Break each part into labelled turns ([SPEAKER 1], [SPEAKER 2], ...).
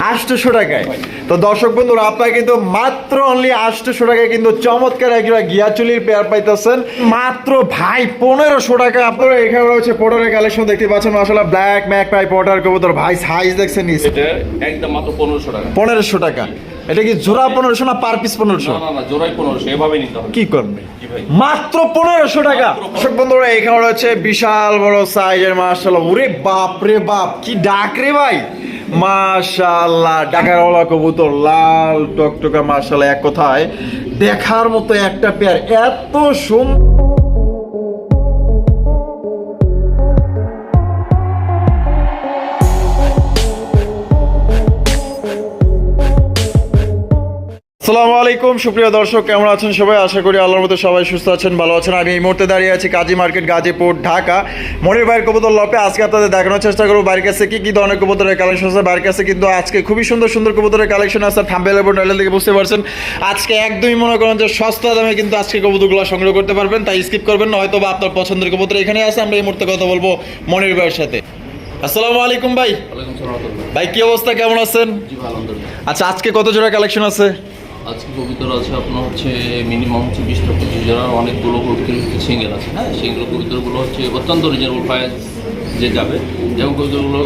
[SPEAKER 1] আটশোশো টাকায়। তো দর্শক বন্ধুরা আপনারা কিন্তু মাত্র অনলি আটশোশো টাকায় কিন্তু চমৎকার একটা গিয়াচুলির পেয়ার পাইতেছেন। মাত্র ভাই পনেরোশো টাকা আপনারা এখানে রয়েছে পোটারের কালেকশন দেখতে পাচ্ছেন। আসলে ব্ল্যাক ম্যাক পাই পোটার কবুতর। ভাই সাইজ দেখছেন
[SPEAKER 2] একদম মাত্র পনেরোশো টাকা।
[SPEAKER 1] পনেরোশো টাকা। এটা কি জোড়া পনেরোশো না পার পিস পনেরোশো?
[SPEAKER 2] না না না জোড়াই পনেরোশো এভাবে নিতে
[SPEAKER 1] কি করবে? মাত্র পনেরোশো টাকা। দর্শক বন্ধুরা এখানে রয়েছে বিশাল বড় সাইজের মার্শাল্লাহ ওরে বাপ রে বাপ কি ডাক রে ভাই। মাশাল্লাহ ডাকারওয়ালা কবুতর লাল টকটকা মাশাল্লাহ এক কথায় দেখার মতো একটা পেয়ার এত সুন্দর আসসালামু আলাইকুম সুপ্রিয় দর্শক কেমন আছেন সবাই? আশা করি আল্লাহর মতো সবাই সুস্থ আছেন ভালো আছেন। আমি এই মুহূর্তে দাঁড়িয়ে আছি কাজী মার্কেট গাজীপুর ঢাকা। মনির ভাইয়ের কবুতর লপে আজকে আপনাদের দেখানোর চেষ্টা করব বাড়ির কাছে কি কি ধরনের কবুতরের কালেকশন আছে। বাড়ির কাছে কিন্তু আজকে খুবই সুন্দর সুন্দর কবুতরের কালেকশন আছে থাম্বেল এবং নাইলের দিকে বুঝতে পারছেন। আজকে একদমই মনে করেন যে সস্তা দামে কিন্তু আজকে কবুতরগুলো সংগ্রহ করতে পারবেন তাই স্কিপ করবেন না হয়তো বা আপনার পছন্দের কবুতর এখানে আছে। আমরা এই মুহূর্তে কথা বলব মনির ভাইয়ের সাথে। আসসালামু আলাইকুম ভাই।
[SPEAKER 2] সালাম।
[SPEAKER 1] ভাই কি অবস্থা? কেমন আছেন? আচ্ছা আজকে কত জোড়া কালেকশন আছে?
[SPEAKER 2] আজকে কবিতর আছে আপনার হচ্ছে মিনিমাম হচ্ছে বিশটা পঁচিশ জনের অনেকগুলো কবিতর সিঙ্গেল আছে হ্যাঁ? সেইগুলো কবিতরগুলো হচ্ছে অত্যন্ত রিজনেবল প্রাইস যে যাবে। যেমন কবিতরগুলো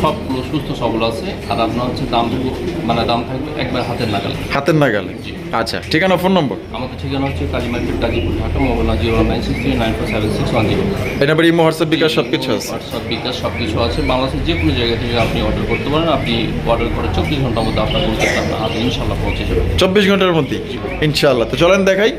[SPEAKER 2] সবগুলো সুস্থ সবল আছে। আর আপনার হচ্ছে দাম থাকবে মানে দাম থাকবে একবার হাতের নাগালে।
[SPEAKER 1] হাতের নাগালে? আচ্ছা ঠিকানা ফোন নম্বর?
[SPEAKER 2] আমাদের ঠিকানা হচ্ছে Kali market Gazipur Dhaka mobile zero nine six three nine four seven six one zero.
[SPEAKER 1] এই নাম্বার ইমো হোয়াটসঅ্যাপ বিকাশ সব কিছু আছে।
[SPEAKER 2] হোয়াটসঅ্যাপ বিকাশ সব কিছু আছে। বাংলাদেশের যে কোনো জায়গা থেকে আপনি অর্ডার করতে পারেন। আপনি অর্ডার করে চব্বিশ ঘণ্টার মধ্যে আপনার কবিতাটা আপনার হাতে ইনশাল্লাহ পৌঁছে যাবে।
[SPEAKER 1] চব্বিশ ঘণ্টার মধ্যে ইনশাল্লাহ তো চলেন দেখাই।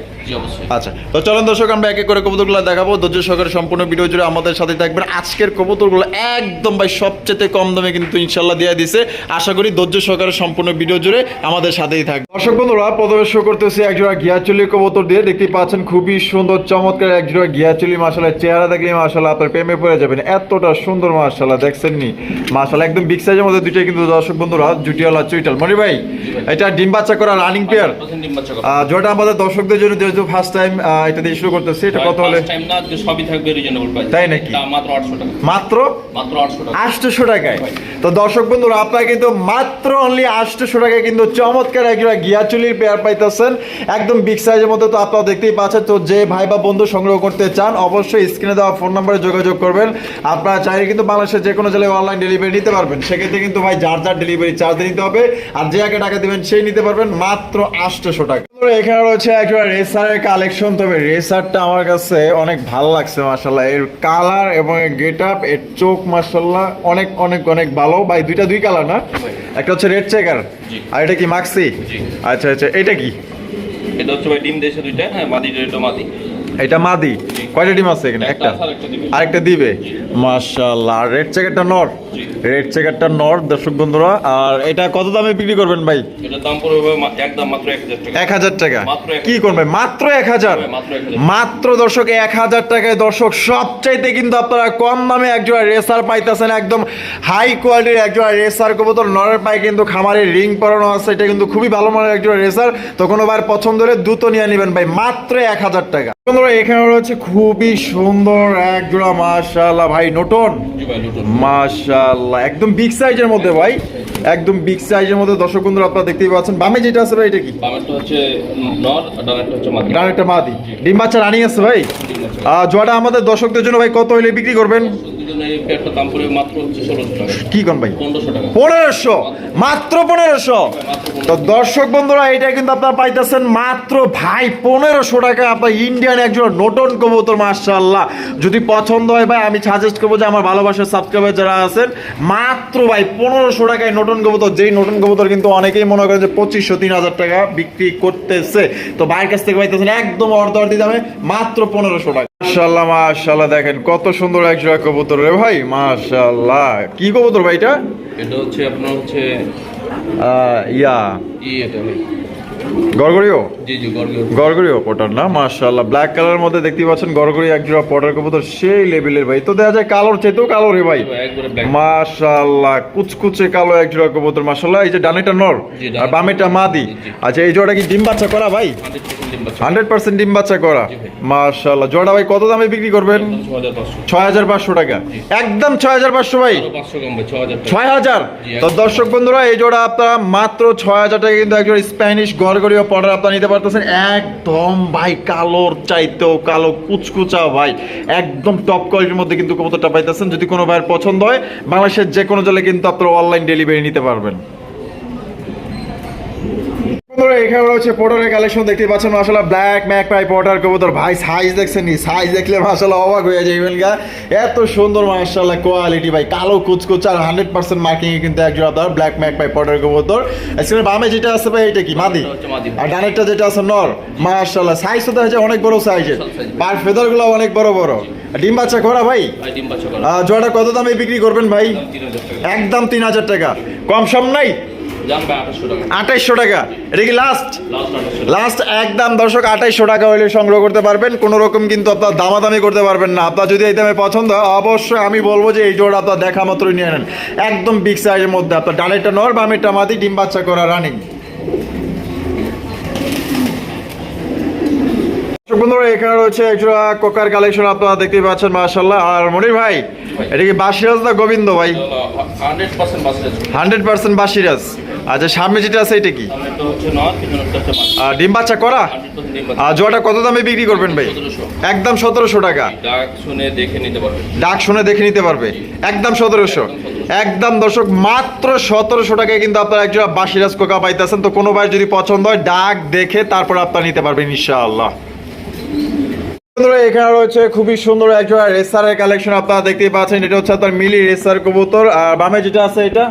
[SPEAKER 1] আচ্ছা তো চলেন দর্শক আমরা এক এক করে কবুতরগুলো দেখাবো। ধৈর্য সহকারে সম্পূর্ণ ভিডিও জুড়ে আমাদের সাথে থাকবেন। আজকের কবুতরগুলো একদম ভাই সবচেয়ে কম দামে কিন্তু ইনশাল্লাহ দিয়ে দিছে। আশা করি ধৈর্য সহকারে সম্পূর্ণ ভিডিও জুড়ে আমাদের সাথেই থাকবে। দর্শক বন্ধুরা প্রথমে শো করতেছি একজোড়া গিয়াচুলি কবুতর দিয়ে। দেখতে পাচ্ছেন খুবই সুন্দর চমৎকার একজোড়া গিয়াচুলি। মাসালা চেহারা দেখলে মাসালা আপনার প্রেমে পড়ে যাবেন। এতটা সুন্দর মাসালা দেখছেন নি মাসালা একদম বিগ সাইজের মধ্যে দুইটাই কিন্তু দর্শক বন্ধুরা জুটিয়ালা চুইটাল মনি ভাই এটা ডিম বাচ্চা করা রানিং পেয়ার যেটা আমাদের দর্শকদের জন্য যেহেতু ফার্স্ট টাইম এটা দিয়ে শুরু করতেছি এটা কত হলে?
[SPEAKER 2] টাইম না আজকে সবই থাকবে রিজনেবল প্রাইস
[SPEAKER 1] তাই নাকি?
[SPEAKER 2] মাত্র টাকা।
[SPEAKER 1] মাত্র?
[SPEAKER 2] টাকা।
[SPEAKER 1] টাকায়। তো দর্শক বন্ধুরা আপনারা কিন্তু মাত্র অনলি আটশোশো টাকায় কিন্তু চমৎকার একটা গিয়াচুলির পেয়ার পাইতেছেন। একদম বিগ সাইজের মধ্যে তো আপনারা দেখতেই পাচ্ছেন। তো যে ভাই বা বন্ধু সংগ্রহ করতে চান অবশ্যই স্ক্রিনে দেওয়া ফোন নাম্বারে যোগাযোগ করবেন। আপনারা চাইলে কিন্তু বাংলাদেশের যে কোনো জেলায় অনলাইন ডেলিভারি নিতে পারবেন। সেক্ষেত্রে কিন্তু ভাই যার যার ডেলিভারি চার্জ নিতে হবে। আর যে আগে টাকা দিবেন সেই নিতে পারবেন মাত্র আটশোশো টাকা। এখানে রয়েছে একটা রেসারের কালেকশন তবে রেসারটা আমার কাছে অনেক ভালো লাগছে মাসাল্লাহ এর কালার এবং এর গেট আপ এর চোখ মাসাল্লাহ অনেক অনেক অনেক ভালো। ভাই দুইটা দুই কালার না? একটা হচ্ছে রেড চেকার আর এটা কি মাক্সি আচ্ছা আচ্ছা এটা কি?
[SPEAKER 2] এটা হচ্ছে ভাই ডিম দেশে দুইটা হ্যাঁ মাদি এটা মাদি।
[SPEAKER 1] এটা মাদি। কয়টা ডিম আছে এখানে? একটা।
[SPEAKER 2] আরেকটা দিবে।
[SPEAKER 1] মাশাআল্লাহ। আর রেড চেকারটা নর। রেড চেকারটা নর দর্শক বন্ধুরা। আর এটা কত দামে বিক্রি করবেন ভাই?
[SPEAKER 2] এক হাজার টাকা।
[SPEAKER 1] কি করবে? মাত্র এক হাজার।
[SPEAKER 2] মাত্র
[SPEAKER 1] দর্শক এক হাজার টাকায়। দর্শক সবচাইতে কিন্তু আপনারা কম দামে একজোড়া রেসার পাইতেছেন। একদম হাই কোয়ালিটির একজোড়া রেসার কবুতর। নরের পায়ে কিন্তু খামারে রিং পরানো আছে। এটা কিন্তু খুবই ভালো মানের একজোড়া রেসার। তো কোনো বার পছন্দ হলে দ্রুত নিয়ে নেবেন ভাই। মাত্র এক হাজার টাকা। বন্ধুরা এখানে রয়েছে খুবই সুন্দর একজোড়া মাশাআল্লাহ। ভাই নটন
[SPEAKER 2] জি ভাই লুটুন
[SPEAKER 1] মাশাআল্লাহ। একদম বিগ সাইজের মধ্যে ভাই। একদম বিগ সাইজের মধ্যে। দর্শক বন্ধুরা আপনারা দেখতেই পাচ্ছেন। বামে যেটা আছে ভাই এটা কি?
[SPEAKER 2] ডানেরটা মাদি।
[SPEAKER 1] ডিম বাচ্চা রানিং আছে ভাই। জোয়াটা আমাদের দর্শকদের জন্য ভাই কত হইলে বিক্রি করবেন? কি কোন ভাই?
[SPEAKER 2] পনেরোশো
[SPEAKER 1] মাত্র পনেরোশো? তো দর্শক বন্ধুরা এটা কিন্তু আপনারা পাইতেছেন মাত্র ভাই পনেরোশো টাকা আপনার ইন্ডিয়ান একজন নতুন কবুতর মার্শাল্লাহ যদি পছন্দ হয় ভাই আমি সাজেস্ট করব যে আমার ভালোবাসার সাবস্ক্রাইবার যারা আছেন মাত্র ভাই পনেরোশো টাকায় নতুন কবুতর যেই নতুন কবুতর কিন্তু অনেকেই মনে করেন যে পঁচিশশো তিন হাজার টাকা বিক্রি করতেছে। তো ভাইয়ের কাছ থেকে পাইতেছেন একদম অর্ধ অর্ধি দামে মাত্র পনেরোশো টাকা। মাশাল্লাহ মাশাল্লাহ দেখেন কত সুন্দর এক জোড়া কবুতর রে ভাই মাশাল্লাহ কি কবুতর ভাই এটা?
[SPEAKER 2] এটা হচ্ছে আপনার হচ্ছে
[SPEAKER 1] আহ, ইয়া।
[SPEAKER 2] এটা
[SPEAKER 1] গড়গড়িও? গড়গড়িও। পটার না মাশাআল্লাহ। ব্ল্যাক কালারের মধ্যে দেখতে পাচ্ছেন গড়গড়ি এক জোড়া পটার কবুতর সেই লেভেলের ভাই। তো দেখা যায় কালোর চাইতেও কালো রে ভাই। মাশাআল্লাহ কুচকুচে কালো এক জোড়া কবুতর মাশাআল্লাহ। এই যে ডানেটা নর আর বামেটা মাদি। আচ্ছা এই জোড়াটা কি ডিম বাচ্চা করা ভাই? হান্ড্রেড পার্সেন্ট ডিম বাচ্চা করা। মাশাআল্লাহ। জোড়া ভাই কত দামে বিক্রি করবেন? ছয় হাজার পাঁচশো। টাকা। একদম ছয় হাজার পাঁচশো ভাই। ছয় হাজার তো দর্শক বন্ধুরা এই জোড়া আপনারা মাত্র ছয় হাজার টাকা কিন্তু একজন স্প্যানিশ গড়গড়ীয় পর্ডার আপনারা নিতে পারতেছেন। একদম ভাই, কালোর চাইতেও কালো, কুচকুচা ভাই। একদম টপ কোয়ালিটির মধ্যে কিন্তু কবুতরটা পাইতেছেন। যদি কোনো ভাইয়ের পছন্দ হয়, বাংলাদেশের যে কোনো জেলায় কিন্তু আপনারা অনলাইন ডেলিভারি নিতে পারবেন। বন্ধুরা এখানে কালেকশন দেখতে পাচ্ছেন ব্ল্যাক ম্যাক পাই পোটার কবুতর। ভাই সাইজ দেখছেন সাইজ দেখলে অবাক হয়ে যাবেন গা। এত সুন্দর মাসাল্লাহ কোয়ালিটি ভাই। কালো কুচকুচ আর হান্ড্রেড পার্সেন্ট কিন্তু আপনার ব্ল্যাক ম্যাক পাই পোটার কবুতর। আজকে বামে যেটা আছে ভাই এটা কি? মাদি?
[SPEAKER 2] হচ্ছে।
[SPEAKER 1] আর ডানেরটা যেটা আছে নর। মাসাল্লাহ সাইজ তো দেখা যায় অনেক বড় সাইজের। পার ফেদারগুলো অনেক বড় বড়। ডিম বাচ্চা করা ভাই? জোড়াটা কত দামে বিক্রি করবেন ভাই? একদম তিন হাজার টাকা। কম সম নাই? আঠাইশশো টাকা। এটা কি লাস্ট
[SPEAKER 2] লাস্ট
[SPEAKER 1] একদম দর্শক আঠাইশশো টাকা হলে সংগ্রহ করতে পারবেন। কোনো রকম কিন্তু আপনার দামাদামি করতে পারবেন না। আপনার যদি এই দামে পছন্দ হয় অবশ্যই আমি বলব যে এই জোড়া আপনার দেখা মাত্রই নিয়ে নেন। একদম বিগ সাইজের মধ্যে। আপনার ডানেরটা নর বামেরটা মাদি ডিম বাচ্চা করা রানিং বন্ধুরা এখানে রয়েছে একজোড়া কোকার কালেকশন আপনারা দেখতে পাচ্ছেন মাশাল্লাহ আর মনির ভাই এটা কি বাসিরাজ না গোবিন্দ ভাই?
[SPEAKER 2] হান্ড্রেড পার্সেন্ট
[SPEAKER 1] বাসিরাজ আচ্ছা সামনে যেটা আছে, এটা কি? ডিম বাচ্চা করা? আর জোড়াটা কত দামে বিক্রি করবেন ভাই? একদম সতেরোশো টাকা।
[SPEAKER 2] ডাক শুনে দেখে নিতে পারবে।
[SPEAKER 1] একদম সতেরোশো। একদম দর্শক, মাত্র সতেরোশো টাকায় কিন্তু আপনারা একজন বাসিরাজ কোকা পাইতেছেন। তো কোনো ভাই যদি পছন্দ হয়, ডাক দেখে তারপর আপনারা নিতে পারবেন, ইনশাআল্লাহ। এখানে রয়েছে খুবই সুন্দর একজন রেসারের কালেকশন আপনারা দেখতেই পাচ্ছেন। এটা হচ্ছে আপনার মিলি রেসার কবুতর। আর বামে যেটা আছে, এটা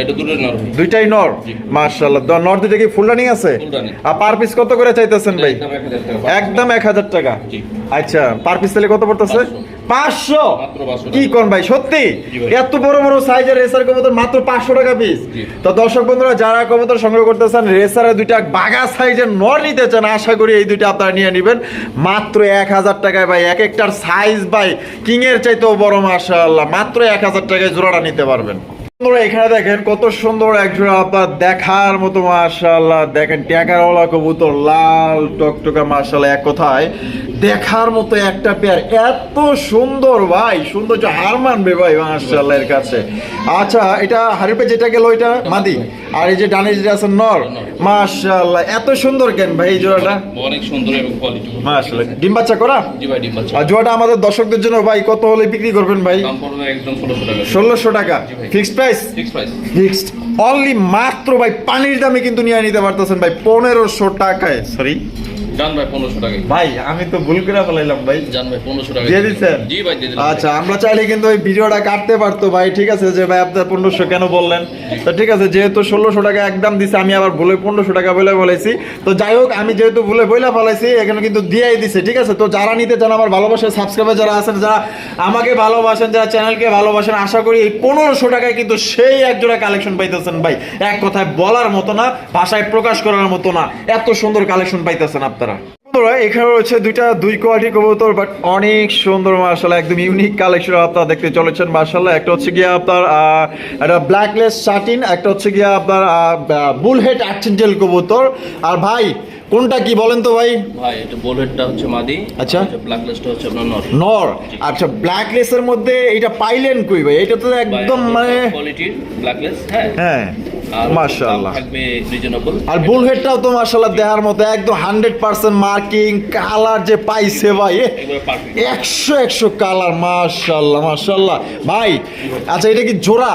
[SPEAKER 2] এটা দুটো নর
[SPEAKER 1] দুইটাই নর? নর দুইটা কি ফুল রানিং আছে? আর পার পিস কত করে চাইতেছেন ভাই?
[SPEAKER 2] একদম এক হাজার টাকা।
[SPEAKER 1] আচ্ছা পার পিস তাহলে কত পড়তেছে? পাঁচশো।
[SPEAKER 2] 500
[SPEAKER 1] কি কোন ভাই সত্যি? এত বড় বড় সাইজের রেসার কবুতর মাত্র পাঁচশো টাকা পিস তো দর্শক বন্ধুরা যারা কবুতর সংগ্রহ করতে চান রেসারের দুইটা বাগা সাইজের নর নিতে চান আশা করি এই দুইটা আপনারা নিয়ে নেবেন। মাত্র এক হাজার টাকায় ভাই এক একটার সাইজ ভাই কিং এর চাইতেও বড় মাশাআল্লাহ। মাত্র এক হাজার টাকায় জোড়াটা নিতে পারবেন। বন্ধুরা, এখানে দেখেন কত সুন্দর এক জোড়া আপনার দেখার মতো মাশাআল্লাহ। দেখেন ট্যাকারওয়ালা কবুতর লাল টকটকা মাশাআল্লাহ এক কথায়। দেখার মতো একটা পেয়ার এত সুন্দর ভাই সৌন্দর্য হার মানবে ভাই মাশাআল্লাহ এর কাছে। আচ্ছা এটা হারিপে যেটা গেল ওইটা মাদি। আর এই যে ডানে যেটা আছে নর। মাশাআল্লাহ এত সুন্দর কেন ভাই এই জোড়াটা?
[SPEAKER 2] অনেক সুন্দর এবং কোয়ালিটি
[SPEAKER 1] মাশাআল্লাহ ডিম বাচ্চা করা?
[SPEAKER 2] জি ভাই ডিম বাচ্চা।
[SPEAKER 1] আর জোড়াটা আমাদের দর্শকদের জন্য ভাই কত হলে বিক্রি করবেন ভাই?
[SPEAKER 2] দাম একদম ষোলোশো টাকা।
[SPEAKER 1] ষোলোশো টাকা। Fixed price
[SPEAKER 2] price
[SPEAKER 1] fixed only মাত্র ভাই পানির দামে কিন্তু নিয়ে নিতে পারতেছেন ভাই পনেরোশো টাকায়। সরি
[SPEAKER 2] জান ভাই পনেরোশো টাকা
[SPEAKER 1] ভাই আমি তো ভুল করে ফেলাইলাম ভাই।
[SPEAKER 2] জান ভাই পনেরোশো টাকা
[SPEAKER 1] দিয়ে দিচ্ছেন?
[SPEAKER 2] জি ভাই দিয়ে দিলাম।
[SPEAKER 1] আচ্ছা আমরা চাইলে কিন্তু ওই ভিডিওটা কাটতে পারতো ভাই। ঠিক আছে যে ভাই আপনার পনেরোশো কেন বললেন? তো ঠিক আছে যেহেতু ষোলোশো টাকা একদম দিছে আমি আবার ভুলে পনেরোশো টাকা বলে বলেছি তো যাই হোক আমি যেহেতু ভুলে বইলা ফেলাইছি এখানে কিন্তু দিয়েই দিছে ঠিক আছে? তো যারা নিতে চান আমার ভালোবাসার সাবস্ক্রাইবার যারা আছেন যারা আমাকে ভালোবাসেন যারা চ্যানেলকে ভালোবাসেন আশা করি এই পনেরোশো টাকায় কিন্তু সেই একজোড়া কালেকশন পাইতেছেন ভাই। এক কথায় বলার মতো না ভাষায় প্রকাশ করার মতো না এত সুন্দর কালেকশন পাইতেছেন আপনারা। বন্ধুরা, এখানে রয়েছে দুইটা দুই কোয়ালিটি কবুতর বাট অনেক সুন্দর মার্শাল একদম ইউনিক কালেকশন আপনারা দেখতে চলেছেন মার্শাল একটা হচ্ছে গিয়ে আপনার একটা ব্ল্যাকলেস শার্টিন একটা হচ্ছে গিয়ে আপনার বুলহেড অ্যাক্সেন্টেল কবুতর। আর ভাই কোনটা কি বলেন তো ভাই?
[SPEAKER 2] ভাই এটা হচ্ছে মাদি
[SPEAKER 1] আচ্ছা।
[SPEAKER 2] হচ্ছে আপনার নর।
[SPEAKER 1] নর। আচ্ছা ব্ল্যাকলেসের মধ্যে এটা পাইলেন কই ভাই? এটা তো একদম মানে
[SPEAKER 2] কোয়ালিটির ব্ল্যাকলেস হ্যাঁ।
[SPEAKER 1] হ্যাঁ মাশাআল্লাহ।
[SPEAKER 2] রিজনেবল
[SPEAKER 1] আর বুলহেডটাও তো মতো একদম হান্ড্রেড পার্সেন্ট মার্কিং কালার যে পাইছে ভাই কালার ভাই আচ্ছা এটা কি জোড়া?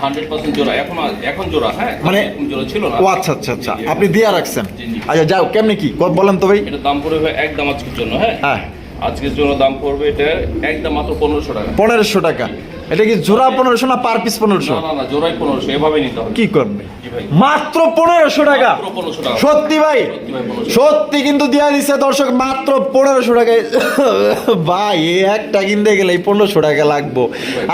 [SPEAKER 2] হান্ড্রেড পার্সেন্ট জোড়া। এখন এখন জোড়া হ্যাঁ?
[SPEAKER 1] মানে-
[SPEAKER 2] জোড়া ছিল না।
[SPEAKER 1] ও আচ্ছা আচ্ছা আচ্ছা। আপনি দিয়া রাখছেন। আচ্ছা যাও কেমনি কি? ক- বলেন তো ভাই।
[SPEAKER 2] এটা দাম পড়বে একদম আজকের জন্য হ্যাঁ?
[SPEAKER 1] হ্যাঁ।
[SPEAKER 2] আজকের জন্য দাম পড়বে এটা একদম মাত্র পনেরোশো টাকা।
[SPEAKER 1] পনেরোশো টাকা। এটা কি জোড়া পনেরোশো না পার পিস পনেরোশো? কি করবে? মাত্র পনেরোশো টাকা? সত্যি ভাই?
[SPEAKER 2] সত্যি
[SPEAKER 1] কিন্তু দিয়া দিচ্ছে দর্শক মাত্র পনেরোশো টাকায়। ভাই একটা কিনতে গেলে পনেরোশো টাকা লাগবো।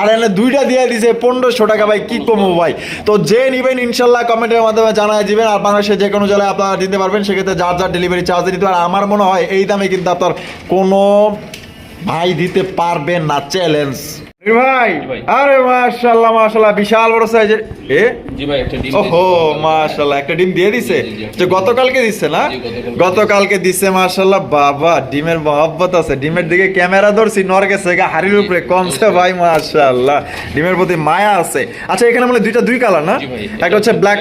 [SPEAKER 1] আর এনে দুইটা দিয়ে দিছে পনেরোশো টাকা ভাই কি কমবো ভাই? তো যে নিবেন ইনশাল্লাহ কমেন্টের মাধ্যমে জানাই দিবেন। আর বাংলাদেশে যে কোনো জেলায় আপনারা দিতে পারবেন সেক্ষেত্রে যার যার ডেলিভারি চার্জ দিতে পারে আমার মনে হয় এই দামে কিন্তু আপনার কোনো ভাই দিতে পারবে না চ্যালেঞ্জ ভাই। আরে বিশাল বড় সাইজের এ?
[SPEAKER 2] জি ভাই একটা ডিম
[SPEAKER 1] ওহো মাশাল্লাহ একটা ডিম দিয়ে দিছে? যে গতকালকে দিচ্ছে না?
[SPEAKER 2] গতকালকে।
[SPEAKER 1] বাবা ডিমের মহব্বত আছে। ডিমের দিকে ক্যামেরা ধরছি নর গেছে গা হাড়ির উপরে কমছে ভাই ডিমের প্রতি মায়া আছে। আচ্ছা এখানে বলে দুইটা দুই কালার না? একটা হচ্ছে ব্ল্যাক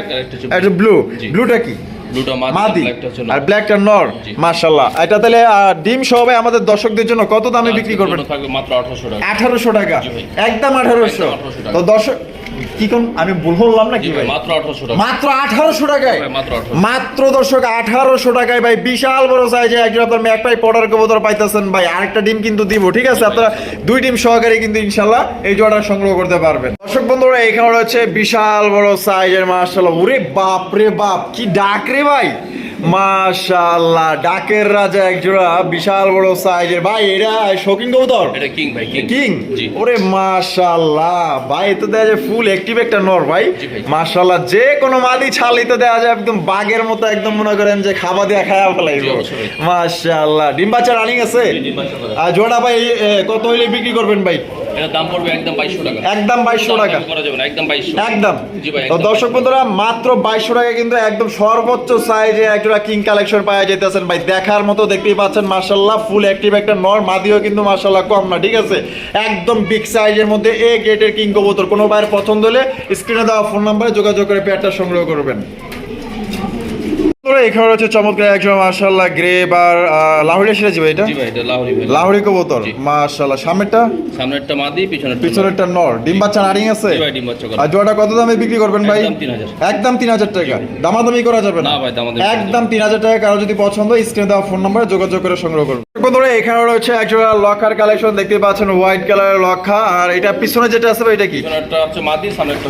[SPEAKER 2] একটা
[SPEAKER 1] ব্লু ব্লুটা কি?
[SPEAKER 2] দুটো
[SPEAKER 1] মাদি আর ব্ল্যাকটা নর
[SPEAKER 2] জি।
[SPEAKER 1] এটা তাহলে ডিম সহ আমাদের দর্শকদের জন্য কত দামে বিক্রি করবেন?
[SPEAKER 2] মাত্র আঠারোশো টাকা।
[SPEAKER 1] আঠারোশো টাকা। একদম
[SPEAKER 2] 1800
[SPEAKER 1] তো দর্শক কি কোন? আমি ভুল বললাম না কি
[SPEAKER 2] ভাই
[SPEAKER 1] ভাই?
[SPEAKER 2] মাত্র আঠারোশো টাকা।
[SPEAKER 1] মাত্র আঠারোশো টাকায়?
[SPEAKER 2] ভাই, মাত্র
[SPEAKER 1] দর্শক আঠারোশো টাকায় ভাই বিশাল বড় সাইজে একজন আপনার কবুতর পাইতেছেন ভাই। আরেকটা ডিম কিন্তু দিব ঠিক আছে? আপনারা দুই ডিম সহকারে কিন্তু ইনশাল্লাহ এই জোড়া সংগ্রহ করতে পারবেন। দর্শক বন্ধুরা এখানে রয়েছে বিশাল বড় সাইজের মাশাল্লাহ ওরে বাপ রে বাপ কি ডাক রে ভাই। মাশাল্লাহ ডাকের রাজা এক জোড়া বিশাল বড় সাইজের ভাই এটা শৌখিন কবুতর?
[SPEAKER 2] এটা কিং ভাই কিং।
[SPEAKER 1] ওরে মাশাআল্লাহ ভাই তো দেখা যায় ফুল অ্যাক্টিভ একটা নর ভাই। মাশাআল্লাহ যে কোনো মাদি ছালি তো দেখা যায় একদম বাঘের মতো একদম মনে করেন যে খাবার দিয়ে খায়া ফেলাইব। মাশাআল্লাহ ডিম বাচ্চা রানিং আছে। আর জোড়া ভাই কত হইলে বিক্রি করবেন ভাই?
[SPEAKER 2] এটার দাম পড়বে একদম বাইশশো টাকা।
[SPEAKER 1] একদম বাইশশো টাকা।
[SPEAKER 2] করা যাবে না একদম বাইশশো।
[SPEAKER 1] একদম।
[SPEAKER 2] জি ভাই
[SPEAKER 1] তো দর্শক বন্ধুরা মাত্র বাইশশো টাকা কিন্তু একদম সর্বোচ্চ সাইজে একটা কিং কালেকশন পাওয়া যেতেছেন ভাই দেখার মতো দেখতেই পাচ্ছেন মার্শাল্লাহ ফুল অ্যাক্টিভ একটা নর মাদিও কিন্তু কম না ঠিক আছে? একদম বিগ সাইজের মধ্যে এ গেটের কিং কবুতর। কোনো ভাইয়ের পছন্দ হলে স্ক্রিনে দেওয়া ফোন নাম্বারে যোগাযোগ করে পেয়ারটা সংগ্রহ করবেন। বন্ধুরা, এখানে রয়েছে চমৎকার একজন মার্শাল্লাহ গ্রে বার লাহোরি সেটা
[SPEAKER 2] জি ভাই এটা লাহোরি
[SPEAKER 1] কবুতর। মার্শাল্লাহ সামনেরটা?
[SPEAKER 2] সামনেরটা মাদি পিছনের
[SPEAKER 1] পিছনেরটা নর। ডিম বাচ্চা নারিং আছে? আর জোড়াটা কত দামে বিক্রি করবেন ভাই?
[SPEAKER 2] একদম
[SPEAKER 1] তিন হাজার। টাকা। দামাদামি করা যাবে না। একদম তিন হাজার টাকা। কারও যদি পছন্দ স্ক্রিনে দেওয়া ফোন নাম্বারে যোগাযোগ করে সংগ্রহ করুন। বন্ধুরা এখানে রয়েছে একজোড়া লখার কালেকশন। দেখতে পাচ্ছেন হোয়াইট কালারের লক্ষা আর এটা পিছনে যেটা আছে ভাই এটা কি?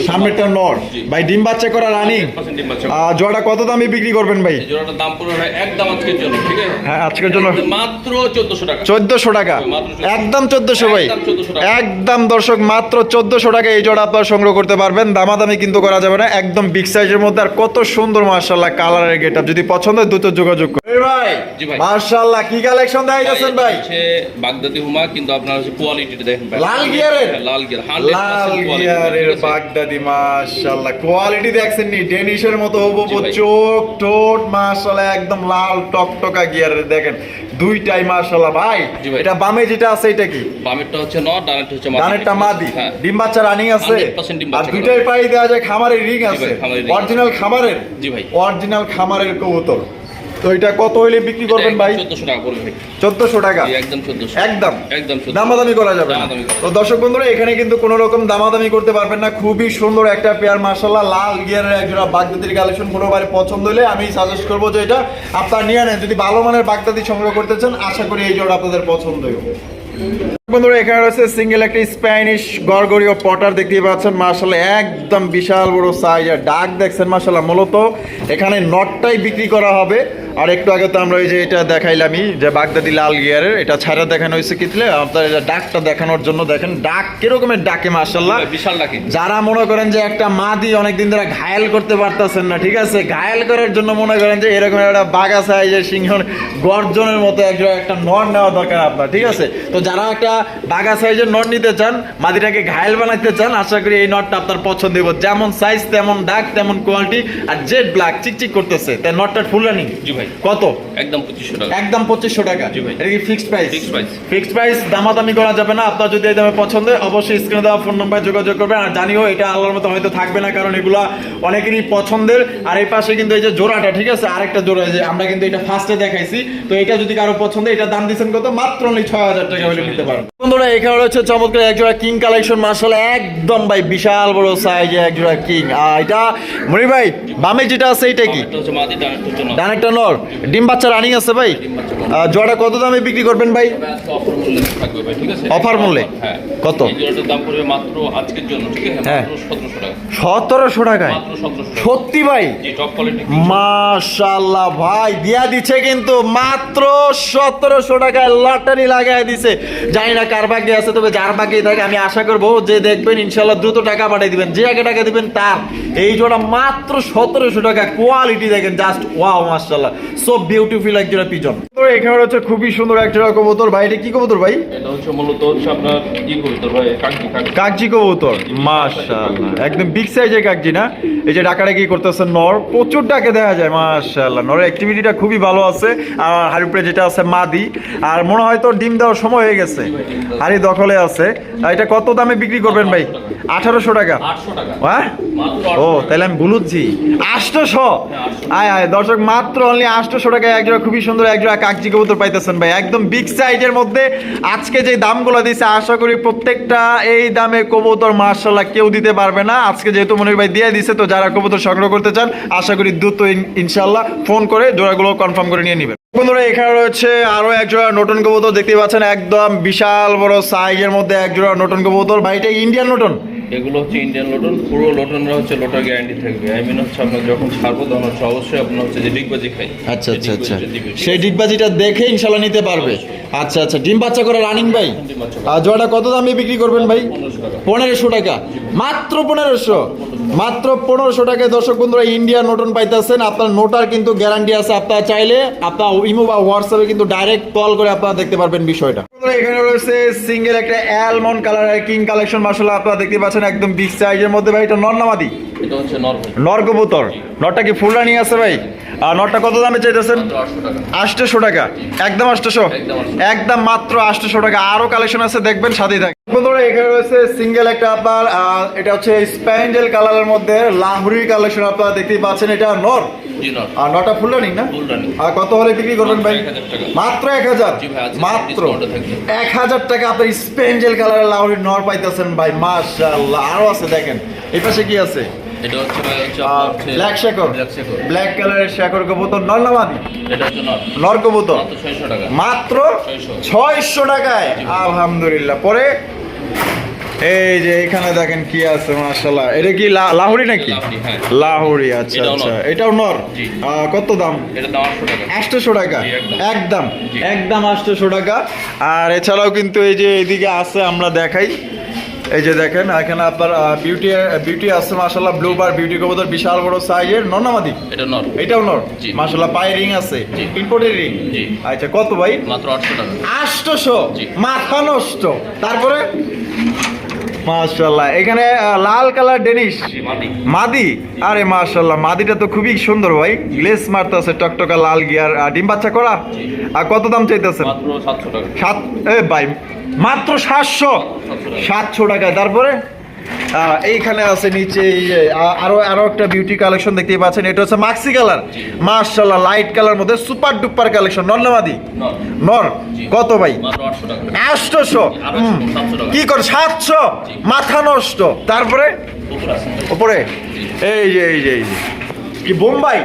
[SPEAKER 2] সামনেরটা
[SPEAKER 1] নর। ভাই ডিম বাচ্চা করা রানিং।
[SPEAKER 2] 100% ডিম বাচ্চা
[SPEAKER 1] আর জোড়াটা কত দামে বিক্রি করবেন ভাই?
[SPEAKER 2] জোড়াটার দাম পড়বে ভাই একদম আজকের জন্য ঠিক আছে?
[SPEAKER 1] হ্যাঁ আজকের জন্য।
[SPEAKER 2] মাত্র চোদ্দশো টাকা।
[SPEAKER 1] চোদ্দশো টাকা?
[SPEAKER 2] মাত্র 1400
[SPEAKER 1] একদম চোদ্দশো ভাই।
[SPEAKER 2] একদম 1400 টাকা।
[SPEAKER 1] একদম দর্শক মাত্র চোদ্দশো টাকা এই জোড়া আপনারা সংগ্রহ করতে পারবেন। দামাদামি কিন্তু করা যাবে না একদম বিগ সাইজের মধ্যে। আর কত সুন্দর মার্শাল্লাহ কালারের গেট যদি পছন্দ হয় দ্রুত যোগাযোগ করুন। এই ভাই কি কালেকশন দেখাইতেছেন ভাই?
[SPEAKER 2] বাগদাদি হুমা কিন্তু আপনার হচ্ছে কোয়ালিটিটা দেখেন ভাই।
[SPEAKER 1] লাল গিয়ারের?
[SPEAKER 2] হ্যাঁ, লাল গিয়ার 100% quality,
[SPEAKER 1] গিয়ারের
[SPEAKER 2] ঠিক আছে?
[SPEAKER 1] বাগদাদি মাশাআল্লাহ। কোয়ালিটি দেখছেন নি ডেনিশের মতো হব
[SPEAKER 2] জি ভাই।
[SPEAKER 1] ঠোঁট মাশাল্লাহ একদম লাল টকটকা গিয়ারের দেখেন। দুইটাই মাসাল ভাই। এটা বামে যেটা আছে এটা কি?
[SPEAKER 2] বামেরটা হচ্ছে নট ডানেরটা হচ্ছে মাদি।
[SPEAKER 1] ডানেরটা মাদি।
[SPEAKER 2] হ্যাঁ।
[SPEAKER 1] ডিম বাচ্চা রানিং আছে। আর দুইটাই পাই দেওয়া যায় খামারের রিং আছে। অরিজিনাল খামারের?
[SPEAKER 2] জি ভাই।
[SPEAKER 1] অরিজিনাল খামারের কবুতর। তো এটা কত হইলে বিক্রি করবেন ভাই?
[SPEAKER 2] চোদ্দশো টাকা পড়বে একদম
[SPEAKER 1] একদম?
[SPEAKER 2] একদম
[SPEAKER 1] দামাদামি করা যাবে না। তো দর্শক বন্ধুরা এখানে কিন্তু কোনো রকম দামাদামি করতে পারবেন না। খুবই সুন্দর একটা পেয়ার মার্শাল্লাহ লাল গিয়ারের একজোড়া বাগদাদির কালেকশন কোনোবারে পছন্দ হলে আমি সাজেস্ট করব যে এটা আপনার নিয়ে নেন। যদি ভালো মানের বাগদাদি সংগ্রহ করতে চান আশা করি এই জোড়া আপনাদের পছন্দ হবে। বন্ধুরা এখানে রয়েছে সিঙ্গেল একটি স্প্যানিশ গড়গড়িও পটার দেখতে পাচ্ছেন। মার্শাল্লাহ একদম বিশাল বড় সাইজ আর ডাক দেখছেন মার্শাল্লাহ মূলত এখানে নটটাই বিক্রি করা হবে। আর একটু আগে তো আমরা ওই যে এটা দেখাইলামই যে বাগদাদি লাল গিয়ারের এটা ছাড়া দেখানো হয়েছে কিতলে আপনার এটা ডাকটা দেখানোর জন্য দেখেন ডাক কিরকমের ডাকে মার্শাল্লাহ
[SPEAKER 2] বিশাল ডাকে
[SPEAKER 1] যারা মনে করেন যে একটা মাদি অনেকদিন ধরে ঘায়াল করতে পারতেছেন না ঠিক আছে? ঘায়াল করার জন্য মনে করেন যে এরকম একটা বাঘা সাইজের সিংহ গর্জনের মতো একটা একটা নর নেওয়া দরকার আপনার ঠিক আছে? তো যারা একটা বাঘা সাইজের নট নিতে চান মাদিটাকে ঘায়াল বানাইতে চান আশা করি এই নটটা আপনার পছন্দ হবে যেমন সাইজ তেমন ডাক তেমন কোয়ালিটি আর জেড ব্ল্যাক চিকচিক করতেছে। তাই নটটা ফুল রানিং
[SPEAKER 2] জি ভাই।
[SPEAKER 1] কত?
[SPEAKER 2] একদম পঁচিশশো টাকা।
[SPEAKER 1] একদম পঁচিশশো টাকা।
[SPEAKER 2] জি ভাই।
[SPEAKER 1] এটা কি fixed price
[SPEAKER 2] Fixed price।
[SPEAKER 1] Fixed price দামাদামি করা যাবে না। আপনার যদি এই দামে পছন্দ হয় অবশ্যই স্ক্রিনে দেওয়া ফোন নাম্বার যোগাযোগ করবেন। আর জানিও এটা আল্লাহর মতো হয়তো থাকবে না কারণ এগুলা অনেকেরই পছন্দের। আর এই পাশে কিন্তু এই যে জোড়াটা ঠিক আছে? আরেকটা জোড়া যে আমরা কিন্তু এটা ফার্স্টে দেখাইছি। তো এটা যদি কারও পছন্দ এটা দাম দিচ্ছেন কত? মাত্র ছয় হাজার টাকা হলে নিতে পারেন বন্ধুরা এখানে রয়েছে চমৎকার এক জোড়া কিং কালেকশন মার্শাল একদম ভাই বিশাল বড় সাইজে এক জোড়া কিং আর এটা মনি ভাই বামে যেটা আছে এটা কি?
[SPEAKER 2] ডানেরটা হচ্ছে নর।
[SPEAKER 1] ডিম বাচ্চা রানিং আছে ভাই? জোড়া কত দামে বিক্রি করবেন ভাই?
[SPEAKER 2] অফার মূল্যে? হ্যাঁ।
[SPEAKER 1] কত? হ্যাঁ।
[SPEAKER 2] সতেরোশো
[SPEAKER 1] টাকায়? সত্যি ভাই? মাশাল্লাহ ভাই দিয়া দিচ্ছে কিন্তু মাত্র সতেরোশো টাকায় লটারি লাগাই দিছে। জানি না কার ভাগ্যে আছে তবে যার ভাগ্যে থাকে আমি আশা করব যে দেখবেন ইনশাল্লাহ দ্রুত টাকা পাঠিয়ে দিবেন। যে আগে টাকা দিবেন তার। এই জোড়া মাত্র সতেরোশো টাকা। কোয়ালিটি দেখেন জাস্ট ওয়াও মাশাল্লাহ সো বিউটিফুল এক জোড়া পিজন তো এখানে হচ্ছে খুবই সুন্দর এক জোড়া কবুতর। ভাই এটা কি কবুতর ভাই?
[SPEAKER 2] এটা হচ্ছে মূলত হচ্ছে আপনার কি কবিতর ভাই কাকি কাকি
[SPEAKER 1] কাকজি কবুতর। মাশাআল্লাহ। একদম বিগ সাইজের কাকজি না? এই যে ডাকাটা কি করতেছে নর প্রচুর ডাকে দেখা যায় মাশাআল্লাহ। নরের অ্যাক্টিভিটিটা খুবই ভালো আছে। আর হারিপুরে যেটা আছে মাদি। আর মনে হয় তো ডিম দেওয়ার সময় হয়ে গেছে। হাড়ি দখলে আছে। এটা কত দামে বিক্রি করবেন ভাই? আঠারোশো টাকা। হ্যাঁ? ও তাহলে আমি ভুলুচ্ছি আষ্টশো আয় আয় দর্শক মাত্র অনলি আষ্টশো টাকায় একজোড়া খুবই সুন্দর একজোড়া কাকজি কবুতর পাইতেছেন ভাই। একদম বিগ সাইজের মধ্যে আজকে যে দামগুলো দিছে আশা করি প্রত্যেকটা এই দামে কবুতর মার্শাল্লাহ কেউ দিতে পারবে না। আজকে যেহেতু মনির ভাই দিয়ে দিছে তো যারা কবুতর সংগ্রহ করতে চান আশা করি দ্রুত ইনশাল্লাহ ফোন করে জোড়াগুলো কনফার্ম করে নিয়ে নেবেন। বন্ধুরা, এখানে রয়েছে আরও এক জোড়া নতুন কবুতর দেখতে পাচ্ছেন, একদম বিশাল বড় সাইজের মধ্যে এক জোড়া নতুন কবুতর। ভাই, এটা ইন্ডিয়ান নতুন?
[SPEAKER 2] এগুলো হচ্ছে ইন্ডিয়ান লোটন পুরো লোটনরা হচ্ছে লোটার গ্যারান্টি থাকবে। আই মিন হচ্ছে আপনার যখন ছাড়বো তখন হচ্ছে অবশ্যই আপনার হচ্ছে যে ডিগবাজি খাই।
[SPEAKER 1] আচ্ছা আচ্ছা আচ্ছা। সেই? ডিগবাজিটা দেখে ইনশাল্লাহ নিতে পারবে। আচ্ছা আচ্ছা। ডিম বাচ্চা করে রানিং ভাই? আর জোড়াটা কত দামে বিক্রি করবেন ভাই?
[SPEAKER 2] পনেরোশো টাকা।
[SPEAKER 1] মাত্র পনেরোশো। মাত্র পনেরোশো টাকায় দর্শক বন্ধুরা ইন্ডিয়া নোটন পাইতেছেন। আপনার নোটার কিন্তু গ্যারান্টি আছে। আপনারা চাইলে আপনার ইমো বা হোয়াটসঅ্যাপে কিন্তু ডাইরেক্ট কল করে আপনারা দেখতে পারবেন বিষয়টা। এখানে রয়েছে সিঙ্গেল একটা অ্যালমন্ড কালারের কিং কালেকশন মাসাল্লাহ আপনারা দেখতে পাচ্ছেন একদম বিগ সাইজের মধ্যে। ভাই এটা নর্নামাদি
[SPEAKER 2] এটা হচ্ছে
[SPEAKER 1] নর কবুতর। নরটা কি ফুল রানিং আছে ভাই? আর নরটা কত দামে চাইতেছেন? আটশোশো টাকা। একদম আটশোশো
[SPEAKER 2] একদম
[SPEAKER 1] মাত্র আটশোশো টাকা। আরও কালেকশন আছে দেখবেন সাথেই থাকবে বন্ধুরা এখানে রয়েছে সিঙ্গেল একটা আপনার এটা হচ্ছে স্প্যান্ডেল কালারের মধ্যে লাহুরি কালেকশন আপনারা দেখতেই পাচ্ছেন এটা নর। আর নটা ফুল রানিং না? আর কত হলে বিক্রি করবেন ভাই?
[SPEAKER 2] মাত্র 1000 টাকা।
[SPEAKER 1] মাত্র এক হাজার। মাত্র। এক হাজার টাকা আপনার স্পেঞ্জেল কালারের লাউরি নর পাইতেছেন ভাই মার্শাল্লাহ আরও আছে দেখেন। এই পাশে কি আছে?
[SPEAKER 2] এটা হচ্ছে
[SPEAKER 1] ব্ল্যাক শেকর
[SPEAKER 2] ব্ল্যাক
[SPEAKER 1] কালারের শেকর কবুতর নর নামাদি
[SPEAKER 2] এটা হচ্ছে নর।
[SPEAKER 1] নর কবুতর।
[SPEAKER 2] মাত্র ছয়শো টাকা।
[SPEAKER 1] মাত্র
[SPEAKER 2] 600
[SPEAKER 1] ছয়শো টাকায়। আলহামদুলিল্লাহ। পরে এই যে এখানে দেখেন কি আছে মাশাল্লাহ এটা কি লাহুরি নাকি?
[SPEAKER 2] লাহুরি, হ্যাঁ।
[SPEAKER 1] আচ্ছা আচ্ছা। এটাও নর? কত দাম?
[SPEAKER 2] আটশো টাকা। একদম।
[SPEAKER 1] একদম? আটশোশো টাকা। আর এছাড়াও কিন্তু এই যে এইদিকে আছে আমরা দেখাই। এই যে দেখেন এখানে আপনার বিউটি বিউটি আছে মাশাল্লাহ ব্লু বার বিউটি কবুতর বিশাল বড় সাইজের নর্নামাদি
[SPEAKER 2] এটা নর।
[SPEAKER 1] এটাও নর?
[SPEAKER 2] জি।
[SPEAKER 1] মাশাল্লাহ পায়ে রিং আছে। ইম্পোর্টেড রিং আচ্ছা কত ভাই?
[SPEAKER 2] মাত্র আটশো টাকা।
[SPEAKER 1] আষ্টশো
[SPEAKER 2] জি।
[SPEAKER 1] মাথা নষ্ট। তারপরে? মাশাল্লাহ এখানে লাল কালার ডেনিশ। মাদি। আরে মাশাল্লাহ মাদিটা তো খুবই সুন্দর ভাই। গ্লেস মারতেছে টকটকা লাল গিয়ার ডিম বাচ্চা করা? আর কত দাম চাইতেছেন?
[SPEAKER 2] মাত্র সাতশো টাকা।
[SPEAKER 1] সাত এ ভাই মাত্র সাতশো। সাতশো টাকা। তারপরে? এইখানে আছে নিচে আরও আরও একটা বিউটি কালেকশন দেখতে পাচ্ছেন। এটা হচ্ছে মাক্সি কালার। মার্শাল্লাহ লাইট কালার মধ্যে সুপার ডুপার কালেকশন নর্নমাদি
[SPEAKER 2] নর।
[SPEAKER 1] নর? কত ভাই? আটশোশো। কি কর সাতশো? মাথা নষ্ট। তারপরে?
[SPEAKER 2] ওপরে
[SPEAKER 1] উপরে? এই যে এই যে এই যে। কি বোম্বাই?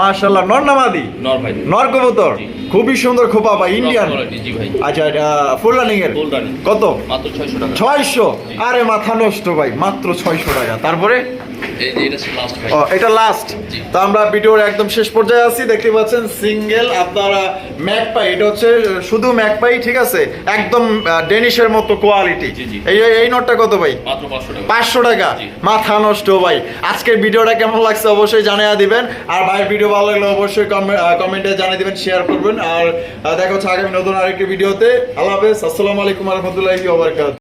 [SPEAKER 1] মাশাল্লাহ নর্নামাদি
[SPEAKER 2] নর
[SPEAKER 1] কবুতর। খুবই সুন্দর খোপা ভাই ইন্ডিয়ান। আচ্ছা ফুল রানিং এর? কত?
[SPEAKER 2] মাত্র ছয়শো
[SPEAKER 1] আরে মাথা নষ্ট ভাই মাত্র ছয়শো টাকা। তারপরে?
[SPEAKER 2] এই যে এটা লাস্ট
[SPEAKER 1] ও এটা লাস্ট তো আমরা ভিডিওর একদম শেষ পর্যায়ে আছি দেখতে পাচ্ছেন সিঙ্গেল আপনারা ম্যাকপাই এটা হচ্ছে শুধু ম্যাকপাই ঠিক আছে? একদম ডেনিশের মতো কোয়ালিটি
[SPEAKER 2] জি, জি।
[SPEAKER 1] এই এই নোটটা কত ভাই?
[SPEAKER 2] পাঁচশো টাকা।
[SPEAKER 1] মাথা নষ্ট ভাই। আজকের ভিডিওটা কেমন লাগছে অবশ্যই জানিয়ে দিবেন। আর ভাইয়ের ভিডিও ভালো লাগলে অবশ্যই কমেন্টে জানিয়ে দিবেন শেয়ার করবেন। আর দেখা হচ্ছে আগামী নতুন আরেকটি ভিডিওতে। আল্লাহ হাফেজ আসসালামু আলাইকুম রহমতুল্লাহি ওবরাকাত